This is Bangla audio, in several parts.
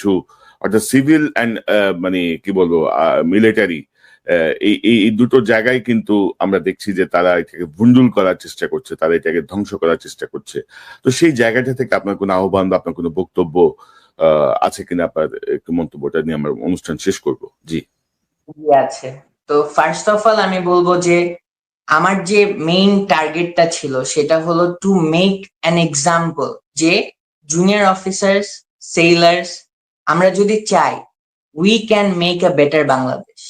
টু অর্থাৎ সিভিল অ্যান্ড মানে কি বলব মিলিটারি এই এই দুটো জায়গায় কিন্তু আমরা দেখছি যে তারা এটাকে ভুন্ডুল করার চেষ্টা করছে, তারা এটাকে ধ্বংস করার চেষ্টা করছে। তো সেই জায়গাটা থেকে আপনার কোনো আহ্বান বা আপনার কোনো বক্তব্য আছে কিনা আপনার, একটু মন্তব্যটা নিয়ে আমরা অনুষ্ঠান শেষ করব। জি। আছে। তো ফার্স্ট অফ অল আমি বলব যে, আমার যে মেইন টার্গেটটা ছিল, সেটা হলো টু মেক অ্যান এক্সাম্পল যে জুনিয়র অফিসার্স সেলার্স আমরা যদি চাই we can make a better Bangladesh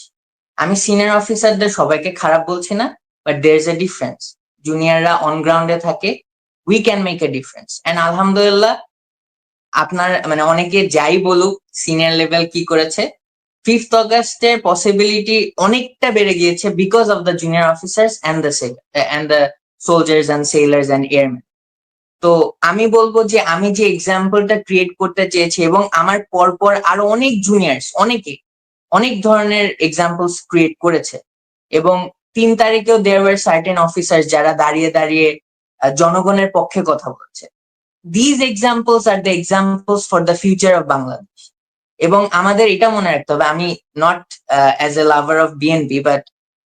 আমি সিনিয়র অফিসারদের সবাইকে খারাপ বলছি না but there is a difference জুনিয়ররা on গ্রাউন্ডে থাকে we can make a difference and আলহামদুলিল্লাহ, আপনার মানে অনেকে যাই বলুক সিনিয়র লেভেল কি করেছে ফিফথ অগাস্টের পসিবিলিটি অনেকটা বেড়ে গিয়েছে because of the junior officers and the and the soldiers and sailors and airman তো আমি বলব যে আমি যে এক্সাম্পলটা ক্রিয়েট করতে চেয়েছি এবং আমার পরপর আরও অনেক জুনিয়র্স অনেকে, অনেক ধরনের এক্সাম্পলস ক্রিয়েট করেছে। এবং তিন তারিখেও দেয়ার ওয়ার সার্টেন অফিসার যারা দাঁড়িয়ে দাঁড়িয়ে জনগণের পক্ষে কথা বলছে। These examples are the examples for the future of Bangladesh এবং আমাদের এটা মনে রাখতে হবে, আমি not as a lover of BNP but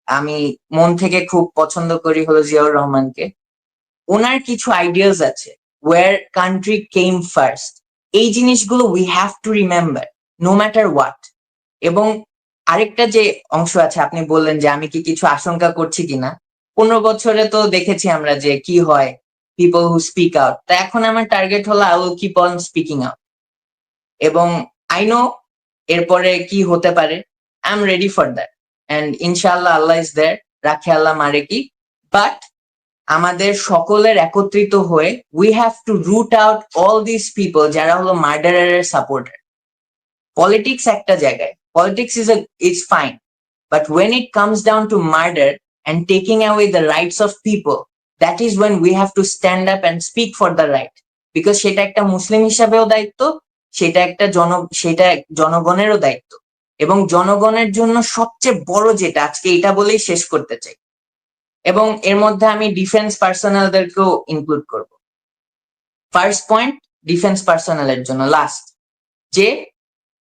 আমি মন থেকে খুব পছন্দ করি হলো জিয়াউর রহমানকে। ওনার কিছু আইডিয়াস আছে ওয়ার কান্ট্রি কেম ফার্স্ট এই জিনিসগুলো we have to remember no matter what এবং আরেকটা যে অংশ আছে, আপনি বললেন যে আমি কি কিছু আশঙ্কা করছি কিনা। পনেরো বছরে তো দেখেছি আমরা যে কি হয় পিপল হু স্পিক আউট তা এখন আমার টার্গেট হলো I will keep on speaking out এবং আই নো এরপরে কি হতে পারে I am ready for that and ইনশাআল্লাহ আল্লাহ ইজ দেয়ার রাখে আল্লাহ মারে কি। বাট আমাদের সকলের একত্রিত হয়ে we have to root out all this people যারা হলো মার্ডারের সাপোর্টার পলিটিক্স একটা জায়গায়। Politics is is fine but when it comes down to murder and taking away the rights of people that is when we have to stand up and speak for the right because সেটা একটা মুসলিম হিসাবেও দায়িত্ব, সেটা একটা জন, সেটা জনগণেরও দায়িত্ব। এবং জনগণের জন্য সবচেয়ে বড় যেটা, আজকে এটা বলেই শেষ করতে চাই। এবং এর মধ্যে আমি ডিফেন্স পার্সোনালদেরকেও ইনক্লুড করব। ফার্স্ট পয়েন্ট ডিফেন্স পার্সোনালের জন্য লাস্ট যে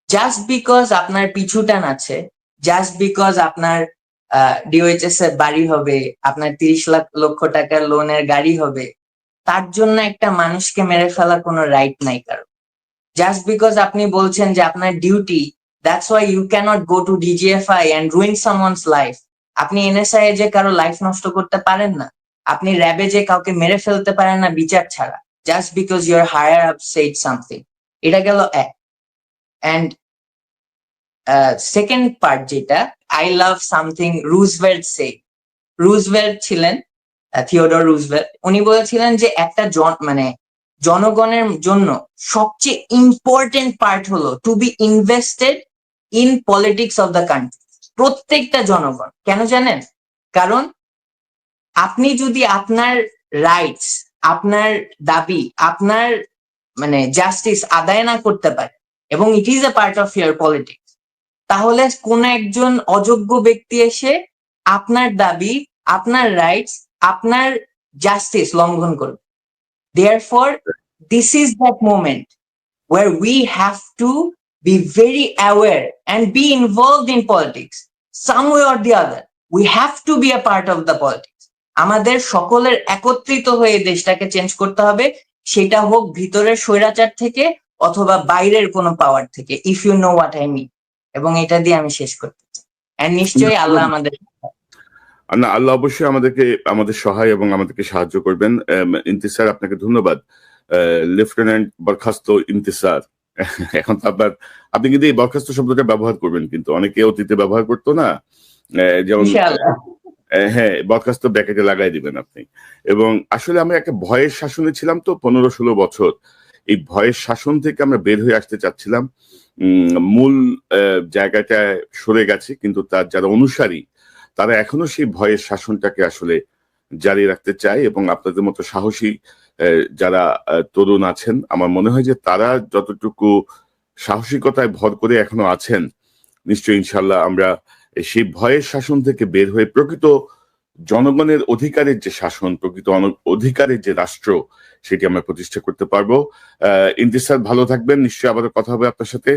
জাস্ট বিকজ আপনার পিছু টান আছে জাস্ট বিকজ আপনার ডিওএইচএস এর বাড়ি হবে, আপনার তিরিশ লাখ, লক্ষ টাকার লোনের গাড়ি হবে, তার জন্য একটা মানুষকে মেরে ফেলা কোনো রাইট নাই কারও। জাস্ট বিকজ আপনি বলছেন যে আপনার duty that's why you can't go to DGFI and ruin someone's life আপনি এনএসআই এ যে কারও লাইফ নষ্ট করতে পারেন না, আপনি র্যাবে যে কাউকে মেরে ফেলতে পারেন না বিচার ছাড়া just because your higher up said something এটা গেল এক। অ্যান্ড সেকেন্ড পার্ট যেটা I love something Roosevelt say Roosevelt ছিলেন থিওডর রুজভেল্ট উনি বলেছিলেন যে একটা জন মানে জনগণের জন্য সবচেয়ে ইম্পর্টেন্ট পার্ট হলো to be invested in politics of the country প্রত্যেকটা জনগণ। কেন জানেন? কারণ আপনি যদি আপনার রাইটস আপনার দাবি আপনার মানে জাস্টিস আদায় না করতে পারে এবং it is a part of your politics তাহলে কোন একজন অযোগ্য ব্যক্তি এসে আপনার দাবি আপনার রাইটস আপনার জাস্টিস লঙ্ঘন করবে। Therefore, this is that moment where we have to be very aware and be involved in politics some way or the other. We have to be a part of the politics. আমাদের সকলের একত্রিত হয়ে দেশটাকে চেঞ্জ করতে হবে। সেটা হোক ভিতরের স্বৈরাচার থেকে অথবা বাইরের কোনো পাওয়ার থেকে if you know what I mean এবং এটা দিয়ে আমি শেষ করতে চাই। And নিশ্চয়ই আল্লাহ আমাদের না আল্লাহ অবশ্যই আমাদেরকে আমাদের সহায় এবং আমাদেরকে সাহায্য করবেন। ইন্তিসার আপনাকে ধন্যবাদ। লেফটেন্যান্ট বরখাস্ত ইন্তিসার। এখন তো আপনার আপনি কিন্তু এই বরখাস্ত শব্দটা ব্যবহার করবেন কিন্তু। অনেকে অতীতে ব্যবহার করতো না যেমন হ্যাঁ বরখাস্ত ব্যাকেটে লাগাই দিবেন আপনি। এবং আসলে আমরা একটা ভয়ের শাসনে ছিলাম তো পনেরো ষোলো বছর। এই ভয়ের শাসন থেকে আমরা বের হয়ে আসতে চাচ্ছিলাম। উম, মূল জায়গাটায় সরে গেছে কিন্তু তার যারা অনুসারী তারা এখনও সেই ভয়ের শাসনটাকে আসলে জারি রাখতে চায় এবং আপনাদের মতো সাহসী যারা তরুণ আছেন, আমার মনে হয় যে তারা যতটুকু সাহসিকতায় ভর করে এখনও আছেন, নিশ্চয়ই ইনশাল্লাহ আমরা সেই ভয়ের শাসন থেকে বের হয়ে প্রকৃত জনগণের অধিকারের যে শাসন, প্রকৃত অধিকারের যে রাষ্ট্র, সেটি আমরা প্রতিষ্ঠা করতে পারব। আহ ইন্তিসার, ভালো থাকবেন। নিশ্চয়ই আবারও কথা হবে আপনার সাথে।